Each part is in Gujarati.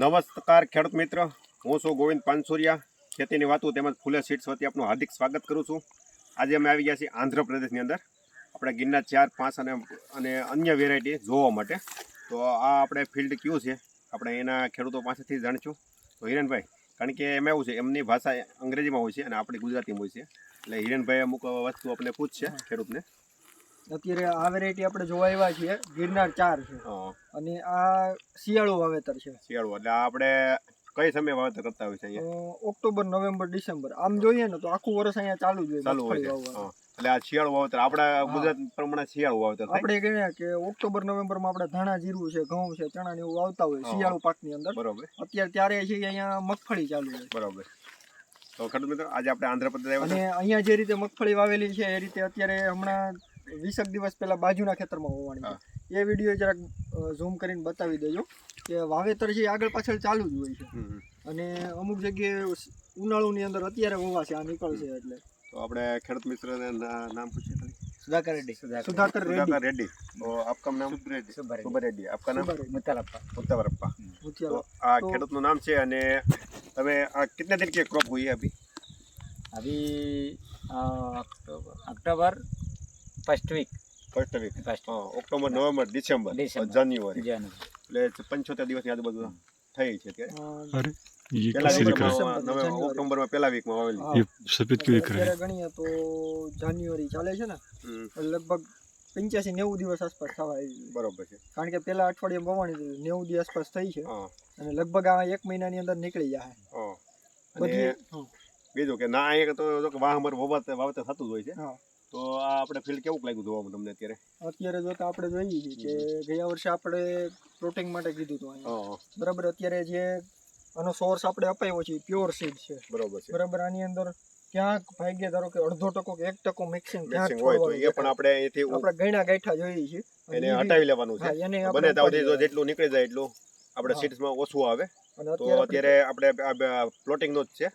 નમસ્કાર ખેડૂત મિત્ર. હું છું ગોવિંદ પાનસુરિયા. ખેતીની વાતો તેમજ ફૂલે સીડ્સ વતી આપનું હાર્દિક સ્વાગત કરું છું. આજે અમે આવી ગયા છીએ આંધ્રપ્રદેશની અંદર. આપણે ગિરનાર ચાર, પાંચ અને અને અન્ય વેરાયટી જોવા માટે. તો આ આપણે ફિલ્ડ કયું છે? આપણે એના ખેડૂતો પાસેથી જાણીશું. તો હિરેનભાઈ, કારણ કે એમ એવું છે, એમની ભાષા અંગ્રેજીમાં હોય છે અને આપણી ગુજરાતીમાં હોય છે. એટલે હિરેનભાઈ અમુક વસ્તુ આપણે પૂછશે ખેડૂતને. અત્યારે આ વેરાયટી આપણે જોવા આવ્યા છીએ. ગિરનાર ચાર છે. અને આ શિયાળુ વાવેતર છે. શિયાળુ એટલે આપણે કઈ સમય વાવેતર કરતા હોય છે અહીંયા? October November December. આમ જોઈએ ને તો આખું વર્ષ અહીંયા ચાલુ જ હોય ચાલુ હોય એટલે આ શિયાળુ વાવેતર આપણા. ગુજરાત પ્રમાણે શિયાળુ વાવેતર આપણે કહીએ કે ઓક્ટોબર નવેમ્બરમાં આપણે ધાણા જીરું છે ઘઉં છે ચણા ને એવું વાવતા હોય. શિયાળુ પાકની અંદર. બરોબર. અત્યારે ત્યારે છે અહીંયા મગફળી ચાલુ હોય. બરોબર. તો ખેડૂત મિત્રો આજે આપણે આંધ્રપ્રદેશ અને અહીંયા જે રીતે મગફળી વાવેલી છે એ રીતે અત્યારે હમણાં વીસેક દિવસ પહેલાં બાજુના ખેતરમાં હોવાની એ વીડિયો જરાક ઝૂમ કરીને બતાવી દેજો કે વાવેતર છે આગળ પાછળ ચાલુ જ હોય છે. અને અમુક જગ્યાએ ઉનાળુની અંદર અત્યારે હોવા છે આ નીકળશે એટલે. તો આપણે ખેડૂત મિત્રને નામ પૂછીએ સુધાકર રેડ્ડી. સુધાકર સુધાકર રેડ્ડી. તો આપકા નામ? સુભ રેડ્ડી. આપકા નામ? મુત્તાલપ્પા મુત્તાવરપ્પા તો આ ખેડૂતનું નામ છે અને તમે આ કેટલા દિન કે ક્રોપ હોય અભી? અભી October अ, October first week first week first October November December December. January जनवरी એટલે પંચોતેર દિવસની આજુબાજુ થઈ છે કે અ, अरे ये પહેલા कैसे लिख रहा है વીકમાં નવેમ્બર જાન્યુઆરી. ઓક્ટોબરમાં પહેલા વીકમાં વાવેલી હા. ये सफेद क्यों लिख रहा है અત્યારે ગણીએ તો જાન્યુઆરી ચાલે છે ને હમ, એટલે લગભગ પંચ્યાસી નેવું દિવસ આસપાસ થવા આવી છે. બરોબર છે કારણ કે પેલા અઠવાડિયે પવાણી હતી નેવું દિવસ આસપાસ થઈ છે હા અને લગભગ આ એક મહિનાની અંદર નીકળી જાય હા બધી અને હા, બીજું કે ના અહીંયા તો જો કે વાહ અમારે વાવત વાવેતર થતું જ હોય છે હા. તો આ આપણે ફિલ્ડ કેવું લાગ્યું જોવામાં તમને અત્યારે? અત્યારે જોતા આપણે જોઈએ કે ગયા વર્ષે આપણે પ્રોટીન માટે કીધું હતું બરાબર અત્યારે જે આનો સોર્સ આપણે અપાયો છે પ્યોર સીડ છે. બરાબર છે. બરાબર આની અંદર ક્યાંક ભાગ્ય ધારો કે અડધો ટકો કે એક ટકો મિક્સિંગ ક્યાંક હોય તો એ પણ આપણે અહીંથી આપણે ગયણા ગાંઠા જોઈએ છીએ. એને હટાવી લેવાનું છે. એને બને ત્યાં જો જેટલું નીકળી જાય એટલું આપણે સીડ્સમાં ઓછું આવે. તો અત્યારે આપણે આપણે પ્લોટિંગનો જ છે.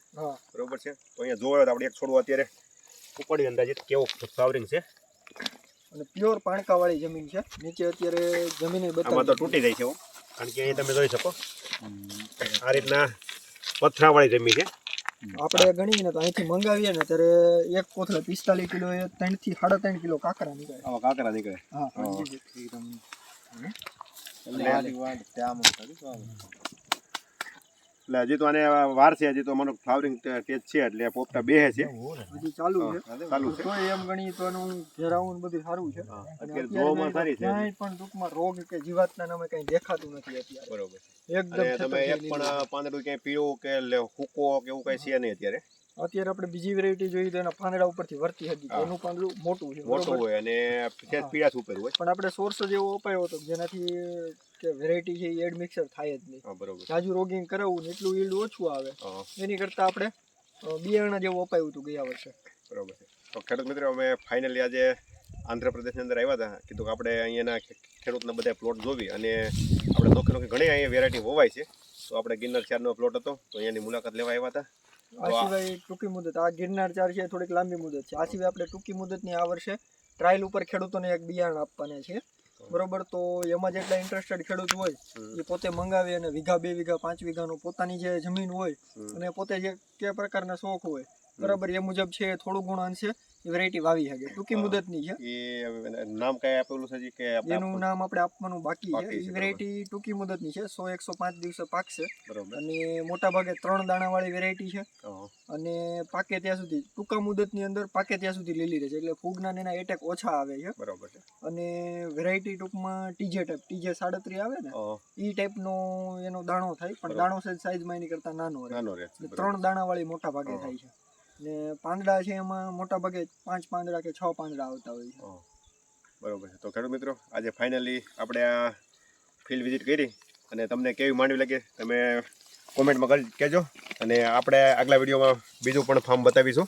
બરોબર છે? તો અહીંયા જોવા તો આપણે એક છોડવું અત્યારે. ઉપાડી અંદાજિત કેવો ફ્લાવરિંગ છે? અને પ્યોર પાણકાવાળી જમીન છે. નીચે અત્યારે જમીન આમાં તો તૂટી જાય છે કારણ કે અહીં તમે જોઈ શકો. આ રીતના પથરાવાળી જમીન છે. આપણે ગણીએ ને તો અહીંથી મંગાવીએ ને ત્યારે એક કોથળે પિસ્તાલીસ કિલો એ ત્રણથી સાડા ત્રણ કિલો કાકરા નીકળે. હા કાકરા નીકળે. હા હા. એટલે હજી તો આને વાર છે હજી તો મને ફ્લાવરિંગ ટેજ છે એટલે પોપટા બે છે. હજી ચાલુ છે. ચાલુ છે. તો એમ ગણી તો એનું ઘેરાવું બધું સારું છે. અત્યારે જોવામાં સારી છે. ક્યાંય પણ ટૂંકમાં રોગ કે જીવાતના નામે કઈ દેખાતું નથી અત્યારે. બરોબર. એકદમ તમે એક પણ પાંદડું ક્યાંય પીળું કે હુકો કે એવું કઈ છે નહીં અત્યારે? અત્યારે આપણે બીજી વેરાયટી જોઈએ તો એના પાંદડા ઉપરથી વર્તી હતી એનું પાંદડું મોટું છે મોટું હોય અને. પીળાશ ઉપર હોય. પણ આપણે સોર્સ જ એવો અપાયો હતો જેનાથી કે વેરાયટી છે એડ મિક્સર થાય જ નહીં. બરોબર. જાજુ રોગિંગ કરાવવું ને એટલું ઈલ્ડ ઓછું આવે. એની કરતાં આપણે બિયારણ જેવું અપાયું હતું ગયા વર્ષે. બરોબર છે. તો ખેડૂત મિત્રો અમે ફાઇનલી આજે આંધ્રપ્રદેશની અંદર આવ્યા હતા. કીધું કે આપણે અહીંયાના ખેડૂતના બધા પ્લોટ જોવી અને આપણે નોખી નોખી ઘણી અહીંયા વેરાયટી હોવાય છે. તો આપણે ગિરનાર ચારનો પ્લોટ હતો. તો અહીંયાની મુલાકાત લેવા આવ્યા હતા. આ સિવાય ટૂંકી મુદત. આ ગિરનાર ચાર છે થોડીક લાંબી મુદત છે. આ સિવાય આપણે ટૂંકી મુદતની આ વર્ષે ટ્રાયલ ઉપર ખેડૂતોને એક બિયારણ આપવાના છે. બરોબર? તો એમાં જેટલા ઇન્ટરેસ્ટેડ ખેડૂત હોય એ પોતે મંગાવે અને વીઘા બે વીઘા પાંચ વીઘાનું પોતાની જે જમીન હોય અને પોતે જે કે પ્રકારના શોખ હોય બરાબર એ મુજબ છે થોડું ઘણું અંશે વેરાયટી વાવી શકે. ટૂંકી. મુદતની છે. એ નામ કઈ આપેલું છે કે એનું નામ આપણે આપવાનું બાકી છે. વેરાયટી ટૂંકી મુદતની છે સો એકસો પાંચ દિવસે પાકશે. બરોબર. અને મોટા ભાગે ત્રણ દાણાવાળી વેરાયટી છે. અને પાકે ત્યાં સુધી ટૂંકા મુદતની અંદર પાકે ત્યાં સુધી લીલી રહે છે. એટલે ફૂગના ને એના એટેક ઓછા આવે છે. બરોબર છે. અને વેરાયટી ટૂંકમાં ટીજે ટાઈપ ટીજે સાડત્રી આવે ને એ ટાઈપનો એનો દાણો થાય પણ. દાણો સાઈઝ સાઈઝમાં એની કરતા નાનો રહે. ત્રણ દાણાવાળી મોટા ભાગે થાય છે. ને પાંદડા છે એમાં મોટા ભાગે પાંચ પાંદડા કે છ પાંદડા આવતા હોય છે. બરોબર છે. તો ખેડૂત મિત્રો, આજે ફાઇનલી આપણે આ ફિલ્ડ વિઝિટ કરી અને તમને કેવી માંડવી લાગે તમે કોમેન્ટમાં કહેજો. અને આપણે આગલા વિડીયોમાં બીજું પણ ફાર્મ બતાવીશું.